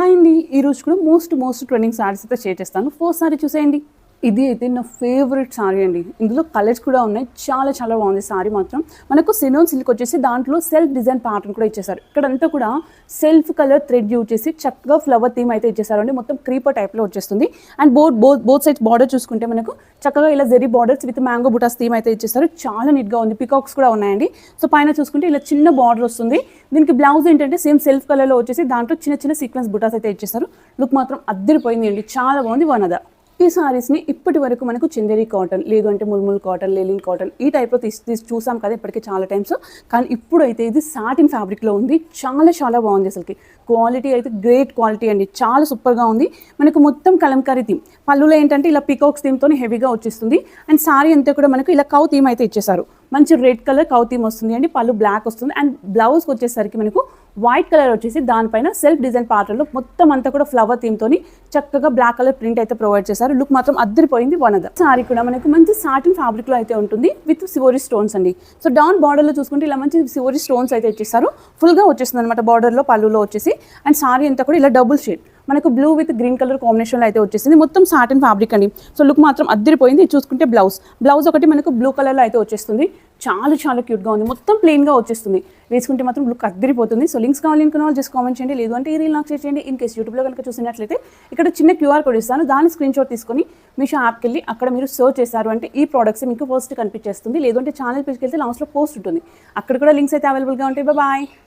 Hi అండి ఈరోజు కూడా మోస్ట్ మోస్ట్ ట్రెండింగ్ సారీస్ అయితే షేర్ చేస్తాను. ఫోర్ సారీ చూసేయండి. ఇది అయితే నా ఫేవరెట్ సారీ అండి. ఇందులో కలర్స్ కూడా ఉన్నాయి. చాలా చాలా బాగుంది సారీ మాత్రం. మనకు సినోన్ సిల్క్ వచ్చేసి దాంట్లో సెల్ఫ్ డిజైన్ ప్యాటర్న్ కూడా ఇచ్చేసారు ఇక్కడంతా కూడా సెల్ఫ్ కలర్ థ్రెడ్ యూజ్ చేసి చక్కగా ఫ్లవర్ థీమ్ అయితే ఇచ్చేసారు అండి. మొత్తం క్రీపర్ టైప్లో వచ్చేస్తుంది. And both both both sides border చూసుకుంటే మనకు చక్కగా ఇలా zari borders with mango butas theme అయితే ఇచ్చేసారు చాలా నీట్గా ఉంది. పికాక్స్ కూడా ఉన్నాయండి. సో పైన చూసుకుంటే ఇలా చిన్న బార్డర్ వస్తుంది. దీనికి బ్లౌజ్ ఏంటంటే సేమ్ సెల్ఫ్ కలర్లో వచ్చేసి దాంట్లో చిన్న చిన్న సీక్వెన్స్ బుటాస్ అయితే ఇచ్చేసారు లుక్ మాత్రం అద్దరిపోయింది అండి. చాలా బాగుంది వన్ అదర్ ఈ సారీస్ని ఇప్పటి వరకు మనకు చందేరి కాటన్ లేదు అంటే ముల్ముల్ కాటన్ లేలిన్ కాటన్ ఈ టైప్లో తీసి తీసి చూసాం కదా ఇప్పటికీ చాలా టైమ్స్ కానీ ఇప్పుడైతే ఇది సాటిన్ ఫ్యాబ్రిక్లో ఉంది. చాలా చాలా బాగుంది అసలుకి. క్వాలిటీ అయితే గ్రేట్ క్వాలిటీ అండి. చాలా సూపర్గా ఉంది. మనకు మొత్తం కలంకారీ థీమ్. పళ్ళులో ఏంటంటే ఇలా పికాక్స్ థీమ్తో హెవీగా వచ్చేస్తుంది. అండ్ సారీ అంతా కూడా మనకు ఇలా కౌ థీమ్ అయితే ఇచ్చేసారు. మంచి రెడ్ కలర్ కౌతీమ్ వస్తుంది అండి పళ్ళు బ్లాక్ వస్తుంది. అండ్ బ్లౌజ్కి వచ్చేసరికి మనకు వైట్ కలర్ వచ్చేసి దానిపైన సెల్ఫ్ డిజైన్ పార్టర్లో మొత్తం అంతా కూడా ఫ్లవర్ థీమ్తోని చక్కగా బ్లాక్ కలర్ ప్రింట్ అయితే ప్రొవైడ్ చేశారు. లుక్ మాత్రం అద్దరిపోయింది వన్ అదర్ సారీ కూడా మనకు మంచి సాటిన్ ఫ్యాబ్రిక్లో అయితే ఉంటుంది విత్ సివోరీ స్టోన్స్ అండి. సో డౌన్ బార్డర్లో చూసుకుంటే ఇలా మంచి సివోరీ స్టోన్స్ అయితే ఇచ్చేస్తారు ఫుల్గా వచ్చేస్తుంది అనమాట బార్డర్లో పళ్ళులో వచ్చేసి. అండ్ సారీ అంతా కూడా ఇలా డబుల్ షేడ్ మనకు బ్లూ విత్ గ్రీన్ కలర్ కాంబినేషన్లో అయితే వచ్చేసింది. మొత్తం సాటిన్ ఫ్యాబ్రిక్ అండి. సో లుక్ మాత్రం అద్దరిపోయింది. చూసుకుంటే బ్లౌజ్ బ్లౌజ్ ఒకటి మనకు బ్లూ కలర్లో అయితే వచ్చేస్తుంది. చాలా చాలా క్యూట్గా ఉంది. మొత్తం ప్లెయిన్గా వచ్చేస్తుంది. వేసుకుంటే మాత్రం లుక్ అద్దరిపోతుంది. సో లింక్స్ కావాలి అనుకున్న వాళ్ళు జస్ట్ కామెంట్ చేయండి. లేదు అంటే ఈ రీల్ నాకు షేర్ చేయండి. ఇన్ కేసు యూట్యూబ్లో కనుక చూసినట్లయితే ఇక్కడ చిన్న క్యూఆర్ కోడ్ ఇస్తాను. దాని స్క్రీన్ షాట్ తీసుకొని మీషో యాప్కి వెళ్ళి అక్కడ మీరు సర్చ్ చేశారు అంటే ఈ ప్రోడక్ట్స్ మీకు ఫస్ట్ కనిపించేస్తుంది. లేదంటే ఛానల్ పేజ్కి వెళ్తే లాస్ట్లో పోస్ట్ ఉంటుంది. అక్కడ కూడా లింక్స్ అయితే అవైలబుల్గా ఉంటాయి. బాయ్